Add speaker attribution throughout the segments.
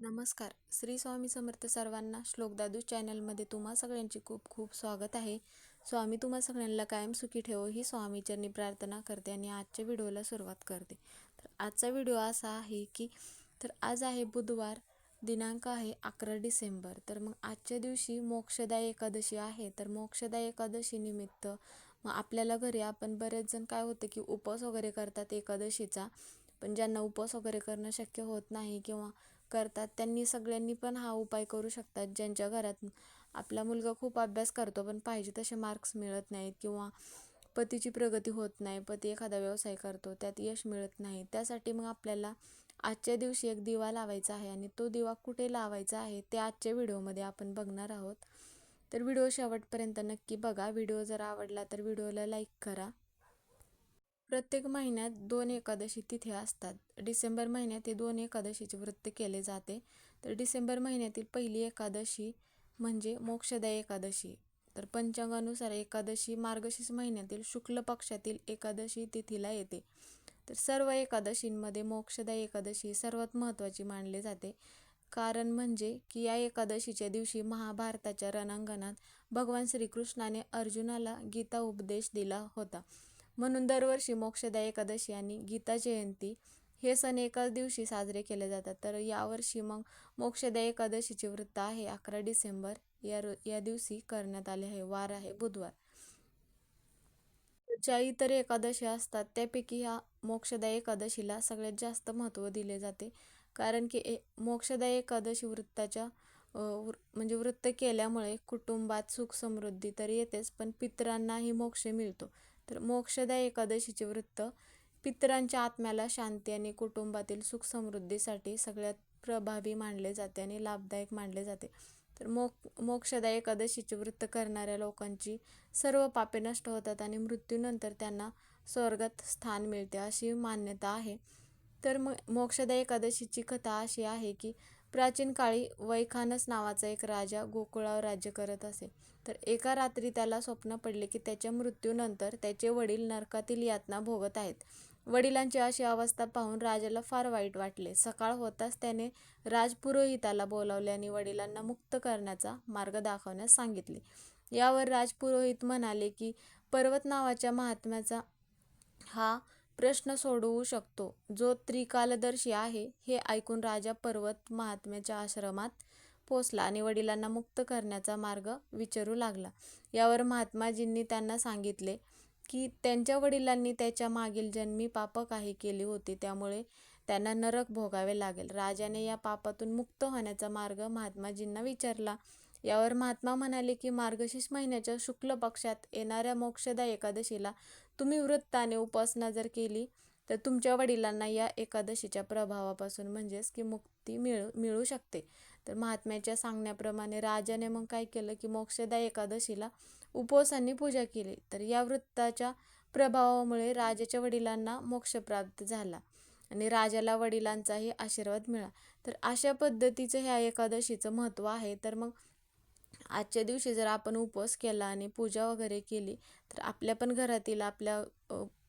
Speaker 1: नमस्कार. श्री स्वामी समर्थ सर्वांना श्लोक दादू चॅनलमध्ये तुम्हा सगळ्यांचे खूप खूप स्वागत आहे. स्वामी तुम्हा सगळ्यांना कायम सुखी ठेवो ही स्वामीचरणी प्रार्थना करते आणि आजच्या व्हिडिओला सुरुवात करते. तर आजचा व्हिडिओ असा आहे की तर आज आहे बुधवार दिनांक आहे अकरा डिसेंबर. तर मग आजच्या दिवशी मोक्षदाय एकादशी आहे. तर मोक्षदा एकादशी निमित्त मग आपल्याला घरी आपण बरेच जण काय होते की उपवास वगैरे करतात एकादशीचा. पण ज्यांना उपवास वगैरे करणं शक्य होत नाही किंवा करतात. त्यांनी सगळ्यांनी पण हा उपाय करू शकतात. ज्यांच्या घरात आपला मुलगा खूप अभ्यास करतो पण पाहिजे तसे मार्क्स मिळत नाहीत किंवा पतीची प्रगती होत नाही. पती एखादा व्यवसाय करतो त्यात यश मिळत नाही. त्यासाठी मग आपल्याला आजच्या दिवशी एक दिवा लावायचा आहे आणि तो दिवा कुठे लावायचा आहे ते आजच्या व्हिडिओमध्ये आपण बघणार आहोत. तर व्हिडिओ शेवटपर्यंत नक्की बघा. व्हिडिओ जर आवडला तर व्हिडिओला लाईक करा. प्रत्येक महिन्यात दोन एकादशी तिथे असतात. डिसेंबर महिन्यात हे दोन एकादशीचे वृत्त केले जाते. तर डिसेंबर महिन्यातील पहिली एकादशी म्हणजे मोक्षदा एकादशी. तर पंचांगानुसार एकादशी मार्गशीर्ष महिन्यातील शुक्ल पक्षातील एकादशी तिथीला येते. तर सर्व एकादशींमध्ये मोक्षदा एकादशी सर्वात महत्त्वाची मानली जाते. कारण म्हणजे की या एकादशीच्या दिवशी महाभारताच्या रणांगणात भगवान श्रीकृष्णाने अर्जुनाला गीता उपदेश दिला होता. म्हणून दरवर्षी मोक्षदा एकादशी आणि गीता जयंती हे सण एकाच दिवशी साजरे केले जातात. तर यावर्षी मग मोक्षदा एकादशीचे वृत्त आहे. अकरा डिसेंबर या या दिवशी करण्यात आले आहे. वार आहे बुधवार. ज्या इतर एकादशी असतात त्यापैकी ह्या मोक्षदा एकादशीला सगळ्यात जास्त महत्त्व दिले जाते. कारण की ए मोक्षदा एकादशी वृत्ताच्या म्हणजे वृत्त केल्यामुळे कुटुंबात सुख समृद्धी तर येतेच पण पितरांनाही मोक्ष मिळतो. तर मोक्षदा एकादशीचे वृत्त पितरांच्या आत्म्याला शांती आणि कुटुंबातील सुख समृद्धीसाठी सगळ्यात प्रभावी मानले जाते आणि लाभदायक मानले जाते. तर मोक मोक्षदा एकादशीचे वृत्त करणाऱ्या लोकांची सर्व पापे नष्ट होतात आणि मृत्यूनंतर त्यांना स्वर्गात स्थान मिळते अशी मान्यता आहे. तर मग मोक्षदा एकादशीची कथा अशी आहे की प्राचीन काळी वैखानस नावाचा एक राजा गोकुळावर राज्य करत असे. तर एका रात्री त्याला स्वप्न पडले की त्याच्या मृत्यूनंतर त्याचे वडील नरकातील यातना भोगत आहेत. वडिलांची अशी अवस्था पाहून राजाला फार वाईट वाटले. सकाळ होताच त्याने राजपुरोहिताला बोलावले आणि वडिलांना मुक्त करण्याचा मार्ग दाखवण्यास सांगितले. यावर राजपुरोहित म्हणाले की पर्वत नावाच्या महात्म्याचा हा प्रश्न सोडवू शकतो. जो त्रिकालदर्शी आहे हे ऐकून राजा पर्वत महात्म्याच्या आश्रमात पोचला आणि वडिलांना मुक्त करण्याचा मार्ग विचारू लागला. यावर महात्माजींनी त्यांना सांगितले की त्यांच्या वडिलांनी त्याच्या मागील जन्मी पाप काही केली होती त्यामुळे त्यांना नरक भोगावे लागेल. राजाने या पापातून मुक्त होण्याचा मार्ग महात्माजींना विचारला. यावर महात्मा म्हणाले की मार्गशीर्ष महिन्याच्या शुक्ल पक्षात येणाऱ्या मोक्षदा एकादशीला तुम्ही वृत्ताने उपासना जर केली तर तुमच्या वडिलांना या एकादशीच्या प्रभावापासून म्हणजेच की मुक्ती मिळू मिळू शकते. तर महात्म्याच्या सांगण्याप्रमाणे राजाने मग काय केलं की मोक्षदा एकादशीला उपवासांनी पूजा केली. तर या वृत्ताच्या प्रभावामुळे राजाच्या वडिलांना मोक्ष प्राप्त झाला आणि राजाला वडिलांचाही आशीर्वाद मिळाला. तर अशा पद्धतीचं ह्या एकादशीचं महत्त्व आहे. तर मग आजच्या दिवशी जर आपण उपवास केला आणि पूजा वगैरे केली तर आपल्या पण घरातील आपल्या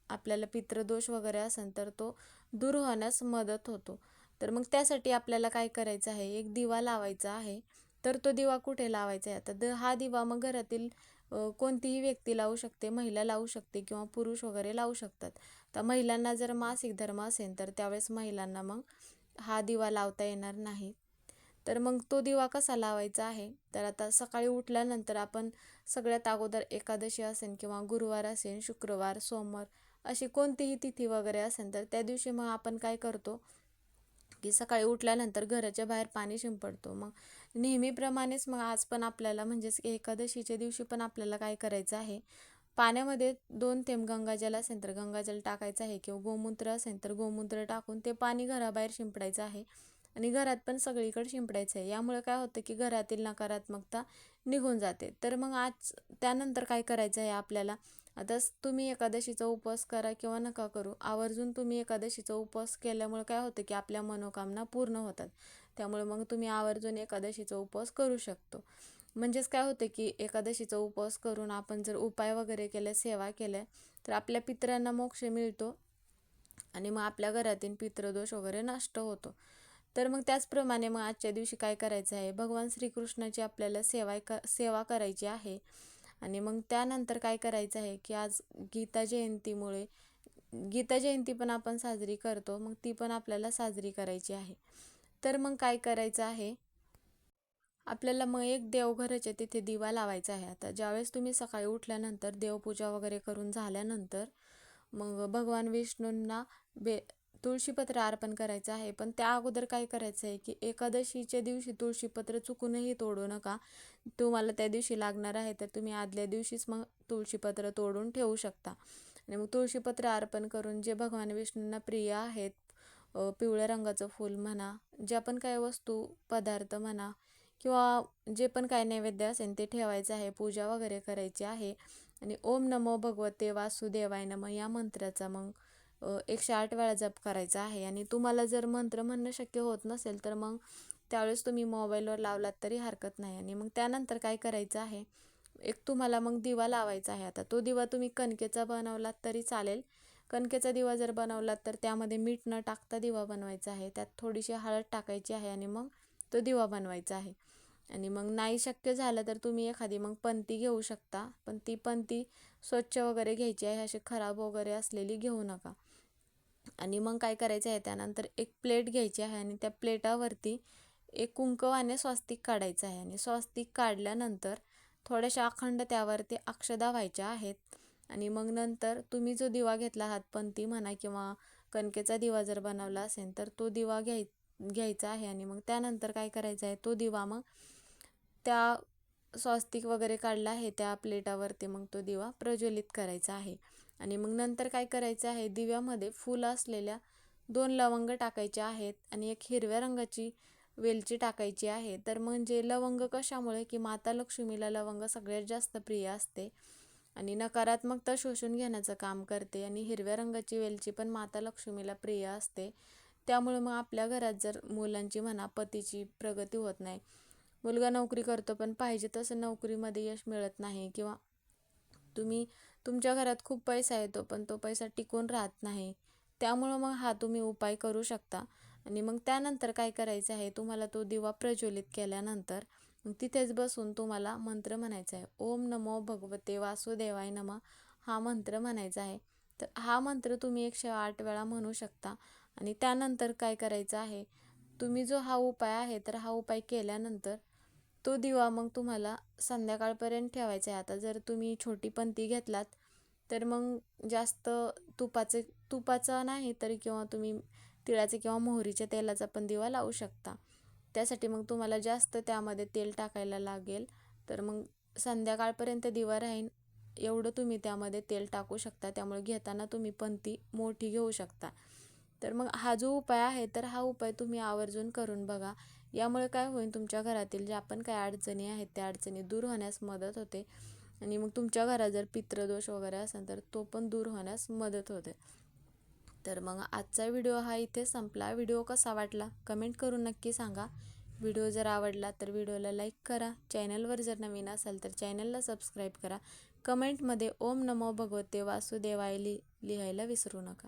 Speaker 1: आपल्याला पितृदोष वगैरे असेल तर तो दूर होण्यास मदत होतो. तर मग त्यासाठी आपल्याला काय करायचं आहे? एक दिवा लावायचा आहे. तर तो दिवा कुठे लावायचा आहे? आता द हा दिवा मग घरातील कोणतीही व्यक्ती लावू शकते. महिला लावू शकते किंवा पुरुष वगैरे लावू शकतात. तर महिलांना जर मासिक धर्म असेल तर त्यावेळेस महिलांना मग हा दिवा लावता येणार नाही. तर मग तो दिवा कसा लावायचा आहे? तर आता सकाळी उठल्यानंतर आपण सगळ्यात अगोदर एकादशी असेल किंवा गुरुवार असेल शुक्रवार सोमवार अशी कोणतीही तिथी वगैरे असेल तर त्या दिवशी मग आपण काय करतो? की सकाळी उठल्यानंतर घराच्या बाहेर पाणी शिंपडतो. मग नेहमीप्रमाणेच मग आज पण आपल्याला म्हणजेच एकादशीच्या दिवशी पण आपल्याला काय करायचं आहे? पाण्यामध्ये दोन थेंब गंगाजल असेल तर गंगाजल टाकायचं आहे किंवा गोमूत्र असेल तर गोमूत्र टाकून ते पाणी घराबाहेर शिंपडायचं आहे. आणि घरात पण सगळीकडे शिंपडायचं आहे. यामुळे काय होतं की घरातील नकारात्मकता निघून जाते. तर मग आज त्यानंतर काय करायचं आहे आपल्याला? आता तुम्ही एकादशीचा उपवास करा किंवा नका करू. आवर्जून तुम्ही एकादशीचा उपवास केल्यामुळे काय होतं की आपल्या मनोकामना पूर्ण होतात. त्यामुळे मग तुम्ही आवर्जून एकादशीचा उपवास करू शकतो. म्हणजेच काय होतं की एकादशीचा उपवास करून आपण जर उपाय वगैरे केले सेवा केल्या तर आपल्या पितरांना मोक्ष मिळतो आणि मग आपल्या घरातील पितृदोष वगैरे नष्ट होतो. तर मग त्याचप्रमाणे मग आजच्या दिवशी काय करायचं आहे? भगवान श्रीकृष्णाची आपल्याला सेवा क सेवा करायची आहे. आणि मग त्यानंतर काय करायचं आहे की आज गीता जयंतीमुळे गीता जयंती पण आपण साजरी करतो मग ती पण आपल्याला साजरी करायची आहे. तर मग काय करायचं आहे? आपल्याला मग एक देवघराच्या तिथे दिवा लावायचा आहे. आता ज्यावेळेस तुम्ही सकाळी उठल्यानंतर देवपूजा वगैरे करून झाल्यानंतर मग भगवान विष्णूंना बे तुळशीपत्र अर्पण करायचं आहे. पण त्या अगोदर काय करायचं आहे की एकादशीच्या दिवशी तुळशीपत्र चुकूनही तोडू नका. तुम्हाला त्या दिवशी लागणार आहे तर तुम्ही आदल्या दिवशीच मग तुळशीपत्र तोडून ठेवू शकता. आणि मग तुळशीपत्र अर्पण करून जे भगवान विष्णूंना प्रिय आहेत पिवळ्या रंगाचं फूल म्हणा ज्या पण काय वस्तू पदार्थ म्हणा किंवा जे पण काय नैवेद्य असेल ते ठेवायचं आहे पूजा वगैरे करायची आहे. आणि ओम नमो भगवते वासुदेवाय नम या मंत्राचा मग एकशे आठ वेळा जप करायचा आहे आणि तुम्हाला जर मंत्र म्हणणं शक्य होत नसेल तर मग त्यावेळेस तुम्ही मोबाईलवर लावलात तरी हरकत नाही. आणि मग त्यानंतर काय करायचं आहे? एक तुम्हाला मग दिवा लावायचा आहे आता. तो दिवा तुम्ही कणकेचा बनवलात तरी चालेल. कणकेचा दिवा जर बनवलात तर त्यामध्ये मीठ न टाकता दिवा बनवायचा आहे. त्यात थोडीशी हळद टाकायची आहे आणि मग तो दिवा बनवायचा आहे. आणि मग नाही शक्य झालं तर तुम्ही एखादी मग पंती घेऊ शकता. पण ती पंती स्वच्छ वगैरे घ्यायची आहे. अशी खराब वगैरे असलेली घेऊ नका. आणि मग काय करायचं आहे त्यानंतर एक प्लेट घ्यायची आहे आणि त्या प्लेटावरती एक कुंकवाने स्वास्तिक काढायचं आहे. आणि स्वास्तिक काढल्यानंतर थोड्याशा अखंड त्यावरती अक्षदा व्हायच्या आहेत. आणि मग नंतर तुम्ही जो दिवा घेतला आहात पंती म्हणा किंवा कणकेचा दिवा जर बनवला असेल तर तो दिवा घ्याय घ्यायचा आहे. आणि मग त्यानंतर काय करायचं आहे तो दिवा मग त्या स्वास्तिक वगैरे काढला आहे त्या प्लेटावरती मग तो दिवा प्रज्वलित करायचा आहे. आणि मग नंतर काय करायचं आहे? दिव्यामध्ये फुलं असलेल्या दोन लवंग टाकायचे आहेत आणि एक हिरव्या रंगाची वेलची टाकायची आहे. तर म्हणजे लवंग कशामुळे? की माता लक्ष्मीला लवंग सगळ्यात जास्त प्रिय असते आणि नकारात्मकता शोषून घेण्याचं काम करते आणि हिरव्या रंगाची वेलची पण माता लक्ष्मीला प्रिय असते. त्यामुळे मग आपल्या घरात जर मुलांची म्हणा पतीची प्रगती होत नाही. मुलगा नोकरी करतो पण पाहिजे तसं नोकरीमध्ये यश मिळत नाही किंवा तुम्ही तुमच्या घरात खूप पैसा येतो पण तो पैसा टिकून राहत नाही. त्यामुळं मग हा तुम्ही उपाय करू शकता. आणि मग त्यानंतर काय करायचं आहे तुम्हाला तो दिवा प्रज्वलित केल्यानंतर तिथेच बसून तुम्हाला मंत्र म्हणायचा आहे. ओम नमो भगवते वासुदेवाय नम. हा मंत्र म्हणायचा आहे. तर हा मंत्र तुम्ही एकशे आठ वेळा म्हणू शकता. आणि त्यानंतर काय करायचं आहे तुम्ही जो हा उपाय आहे तर हा उपाय केल्यानंतर तो दिवा मग तुम्हाला संध्याकाळपर्यंत ठेवायचा आहे. आता जर तुम्ही छोटी पंती घेतलात तर मग जास्त तुपाचे तुपाचा नाही तर किंवा तुम्ही तिळाचे किंवा मोहरीच्या तेलाचा पण दिवा लावू शकता. त्यासाठी मग तुम्हाला जास्त त्यामध्ये तेल टाकायला लागेल. तर मग संध्याकाळपर्यंत दिवा राहीन एवढं तुम्ही त्यामध्ये तेल टाकू शकता. त्यामुळे घेताना तुम्ही पंती मोठी घेऊ शकता. तर मग हा जो उपाय आहे तर हा उपाय तुम्ही आवर्जून करून बघा. यामुळे काय होईल तुमच्या घरातील ज्या पण काय अडचणी आहेत त्या अडचणी दूर होण्यास मदत होते. आणि मग तुमच्या घरात जर पित्रदोष वगैरे असेल तर तो पण दूर होण्यास मदत होते. तर मग आजचा व्हिडिओ हा इथे संपला. व्हिडिओ कसा वाटला कमेंट करून नक्की सांगा. व्हिडिओ जर आवडला तर व्हिडिओला लाईक करा. चॅनलवर जर नवीन असाल तर चॅनलला सबस्क्राईब करा. कमेंटमध्ये ओम नमो भगवते वासुदेवाय लि लिहायला विसरू नका.